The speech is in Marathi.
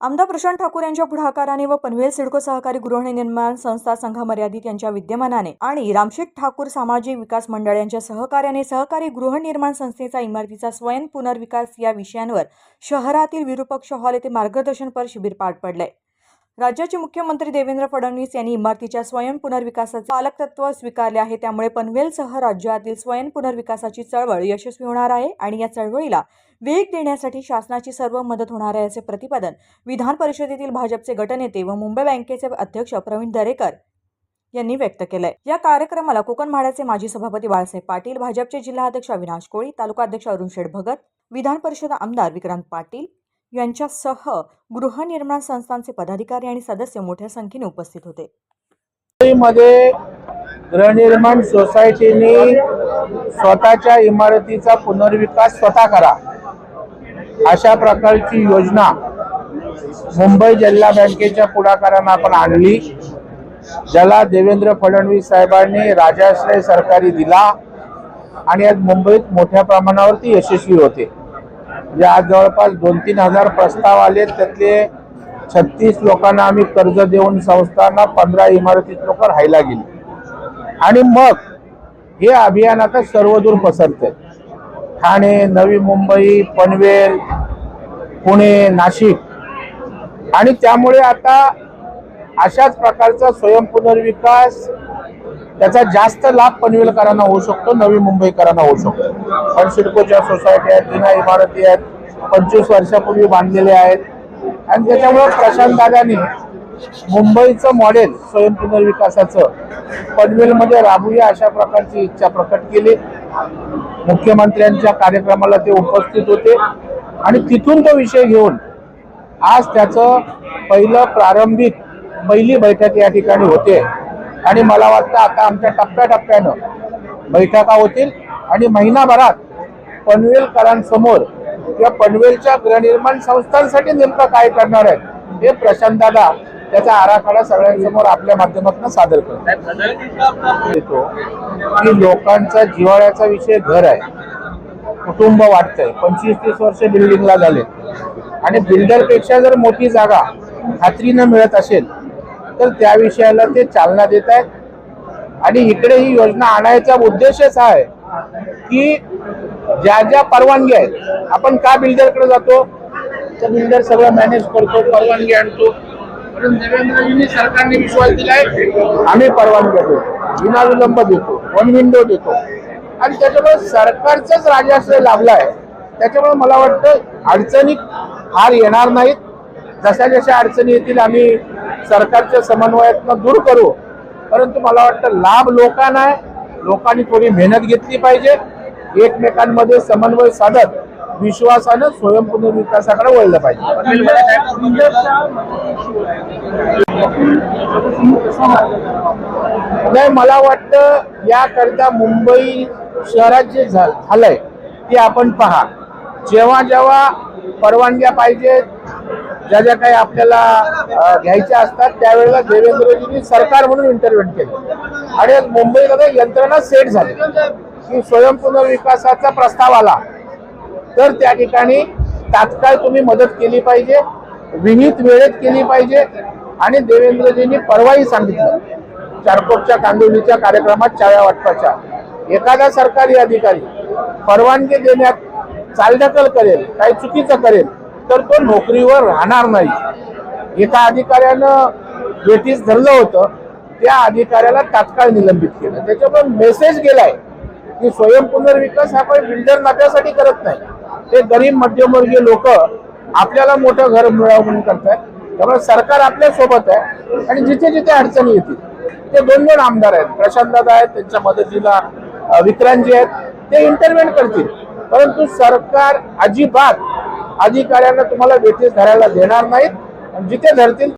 आमदार प्रशांत ठाकूर यांच्या पुढाकाराने व पनवेल सिडको सहकारी गृहनिर्माण संस्था संघ मर्यादित यांच्या विद्यमानाने आणि रामशेठ ठाकूर सामाजिक विकास मंडळ यांच्या सहकार्याने सहकारी गृहनिर्माण संस्थेचा इमारतीचा स्वयं पुनर्विकास या विषयांवर शहरातील विरुपक्ष हॉल येथे मार्गदर्शनपर शिबिर पार पडले राज्याचे मुख्यमंत्री देवेंद्र फडणवीस यांनी इमारतीच्या स्वयं पुनर्विकासाचे स्वीकारले आहे. त्यामुळे पनवेलसह राज्यातील स्वयं पुनर्विकासाची चळवळ यशस्वी होणार आहे आणि या चळवळीला वेग देण्यासाठी शासनाची सर्व मदत होणार आहे असे प्रतिपादन विधान परिषदेतील भाजपचे गटनेते व मुंबई बँकेचे अध्यक्ष प्रवीण दरेकर यांनी व्यक्त केलंय. या कार्यक्रमाला कोकण म्हाड्याचे माजी सभापती बाळासाहेब पाटील भाजपचे जिल्हाध्यक्ष अविनाश कोळी तालुका अध्यक्ष अरुण शेठ भगत विधान परिषद आमदार विक्रांत पाटील यांच्यासह गृहनिर्माण संस्थांचे पदाधिकारी आणि सदस्य मोठ्या संख्येने उपस्थित होते. मध्ये गृहनिर्माण सोसायटीने स्वतःच्या इमारतीचा पुनर्विकास स्वतः करा. अशा प्रकारची योजना मुंबई जिल्हा बँकेच्या पुढाकारानं आपण आणली. ज्याला देवेंद्र फडणवीस साहेबांनी राजाश्रय सरकारी दिला आणि आज मुंबईत मोठ्या प्रमाणावरती यशस्वी होते. जे आज जवळपास दोन तीन हजार प्रस्ताव आले. त्यातले छत्तीस लोकांना आम्ही कर्ज देऊन संस्थांना पंधरा इमारतीत लोक राहायला गेली. आणि मग हे अभियान आता सर्वदूर पसरते ठाणे नवी मुंबई पनवेल पुणे नाशिक. आणि त्यामुळे आता अशाच प्रकारचा स्वयंपुनर्विकास त्याचा जास्त लाभ पनवेलकरांना होऊ शकतो नवी मुंबईकरांना होऊ शकतो. पण सिडकोच्या सोसायटी आहेत जुन्या इमारती आहेत पंचवीस वर्षापूर्वी बांधलेल्या आहेत. आणि त्याच्यामुळे प्रशांत दादाने मुंबईचं मॉडेल स्वयं पुनर्विकासाचं पनवेलमध्ये राबूया अशा प्रकारची इच्छा प्रकट केली. मुख्यमंत्र्यांच्या कार्यक्रमाला ते उपस्थित होते. आणि तिथून तो विषय घेऊन आज त्याचं पहिलं प्रारंभिक पहिली बैठक या ठिकाणी होते. आणि मला वाटतं आता आमच्या टप्प्याटप्प्यानं बैठका होतील आणि महिनाभरात पनवेलकरांसमोर किंवा पनवेलच्या गृहनिर्माण संस्थांसाठी नेमकं काय करणार आहेत हे प्रशांत दादा त्याचा आराखडा सगळ्यांसमोर आपल्या माध्यमातून सादर करतो येतो. की लोकांचा जिव्हाळ्याचा विषय घर आहे. कुटुंब वाटतंय पंचवीस तीस वर्ष बिल्डिंगला झाले. आणि बिल्डरपेक्षा जर मोठी जागा खात्रीनं मिळत असेल तर त्या विषयाला ते चालना देत आहेत. आणि इकडे ही योजना आणायचा उद्देशच आहे की ज्या ज्या परवानगी आहेत आपण का बिल्डरकडे जातो? तर बिल्डर सगळं मॅनेज करतो परवानगी आणतो. म्हणून देवेंद्रजींनी सरकारने विश्वास दिलाय आम्ही परवानगी देतो विनाविलंब देतो. वन विंडो देतो. आणि त्याच्यामुळे सरकारचाच राजाश्रय लाभलाय. त्याच्यामुळे मला वाटतं अडचणी फार येणार नाहीत. जशा जशा अडचणी येतील आम्ही सरकारच्या समन्वयातनं दूर करू. परंतु मला वाटतं लाभ लोकांना आहे. लोकांनी थोडी मेहनत घेतली पाहिजे. एकमेकांमध्ये समन्वय साधत विश्वासानं स्वयं पुनर्विकासाकडे वळलं पाहिजे. नाही मला वाटतं याकरिता मुंबई शहरात जे झालंय ते आपण पहा. जेव्हा जेव्हा परवानग्या पाहिजेत ज्या ज्या काही आपल्याला घ्यायच्या असतात त्यावेळेला देवेंद्रजींनी सरकार म्हणून इंटरव्हेंट केलं. आणि मुंबईमध्ये यंत्रणा सेट झाली. की स्वयं पुनर्विकासाचा प्रस्ताव आला तर त्या ठिकाणी तात्काळ तुम्ही मदत केली पाहिजे विहित वेळेत केली पाहिजे आणि देवेंद्रजींनी परवाही सांगितलं. चारकोटच्या कांदिवलीच्या कार्यक्रमात चाव्या वाटपाच्या. एखादा सरकारी अधिकारी परवानगी देण्यात चालढकल करेल काही चुकीचं करेल तर तो नोकरीवर राहणार नाही. एका अधिकाऱ्यानं बेटीस धरलं होतं. त्या अधिकाऱ्याला तात्काळ निलंबित केलं. त्याच्यामुळे मेसेज गेलाय की स्वयं पुनर्विकास हा काही बिल्डर नफ्यासाठी करत नाही. ते गरीब मध्यमवर्गीय लोक आपल्याला मोठं घर मिळावं म्हणून करतायत. त्यामुळे सरकार आपल्यासोबत आहे आणि जिथे जिथे अडचणी येतील ते दोन दोन आमदार आहेत. प्रशांत दादा आहेत त्यांच्या मदतीला विक्रांत विक्रांतजी आहेत. ते इंटरव्हेंट करतील. परंतु सरकार अजिबात अधिकाऱ्यांना तुम्हाला वेटीस धरायला देणार नाहीत. जिथे धरतील